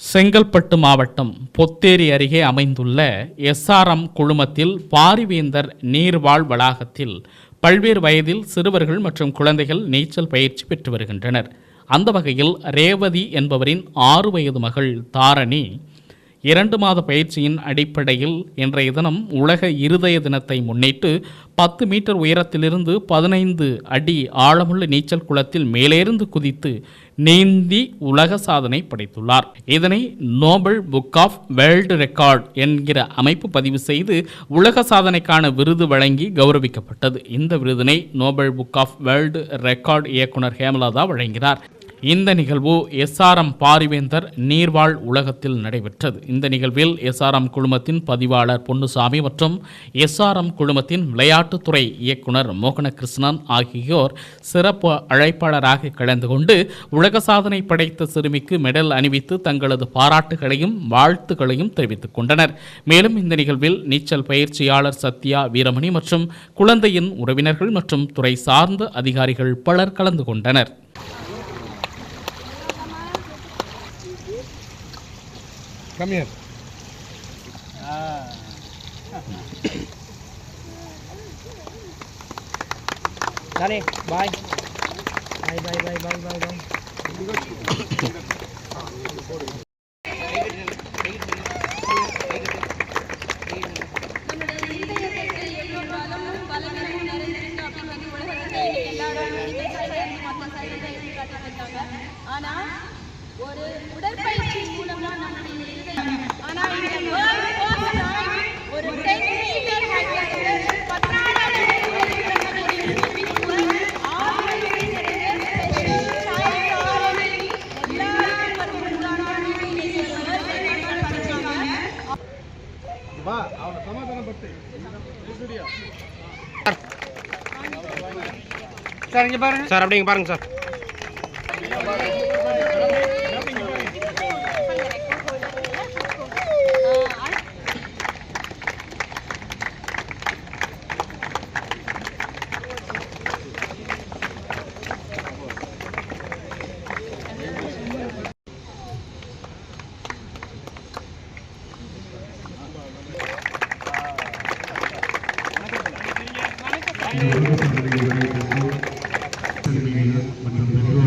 செங்கல்பட்டு மாவட்டம் பொத்தேரி அருகே அமைந்துள்ள எஸ்ஆர்எம் குழுமத்தில் பாரிவேந்தர் நீர்வாழ் வளாகத்தில் பல்வேறு வயதில் சிறுவர்கள் மற்றும் குழந்தைகள் நீச்சல் பயிற்சி பெற்று வருகின்றனர். அந்த வகையில் ரேவதி என்பவரின் ஆறு வயது மகள் தாரணி இரண்டு மாத பயிற்சியின் அடிப்படையில் இன்றைய தினம் உலக இருதய தினத்தை முன்னிட்டு பத்து மீட்டர் உயரத்திலிருந்து பதினைந்து அடி ஆழமுள்ள நீச்சல் குளத்தில் மேலேருந்து குதித்து நீந்தி உலக சாதனை படைத்துள்ளார். இதனை Nobel book of world record என்கிற அமைப்பு பதிவு செய்து உலக சாதனைக்கான விருது வழங்கி கௌரவிக்கப்பட்டது. இந்த விருதினை Nobel book of world record இயக்குனர் ஹேமலதா வழங்கினார். இந்த நிகழ்வு எஸ்ஆர்எம் பாரிவேந்தர் நீர்வாழ் உலகத்தில் நடைபெற்றது. இந்த நிகழ்வில் எஸ்ஆர்எம் குழுமத்தின் பதிவாளர் பொன்னுசாமி மற்றும் எஸ்ஆர்எம் குழுமத்தின் விளையாட்டுத்துறை இயக்குனர் மோகனகிருஷ்ணன் ஆகியோர் சிறப்பு அழைப்பாளராக கலந்து கொண்டு உலக சாதனை படைத்த சிறுமிக்கு மெடல் அணிவித்து தங்களது பாராட்டுகளையும் வாழ்த்துக்களையும் தெரிவித்துக் கொண்டனர். மேலும் இந்த நிகழ்வில் நீச்சல் பயிற்சியாளர் சத்யா வீரமணி மற்றும் குழந்தையின் உறவினர்கள் மற்றும் துறை சார்ந்த அதிகாரிகள் பலர் கலந்து கொண்டனர். Come here. Dani, bye. Bye, bye, bye, bye, bye, bye. பலவீனமும் நிறைஞ்சிருக்கு அப்படின்னு வந்து சார். இங்க பாருங்க. சார் அப்படிங்க பாருங்க சார். മറ്റുള്ള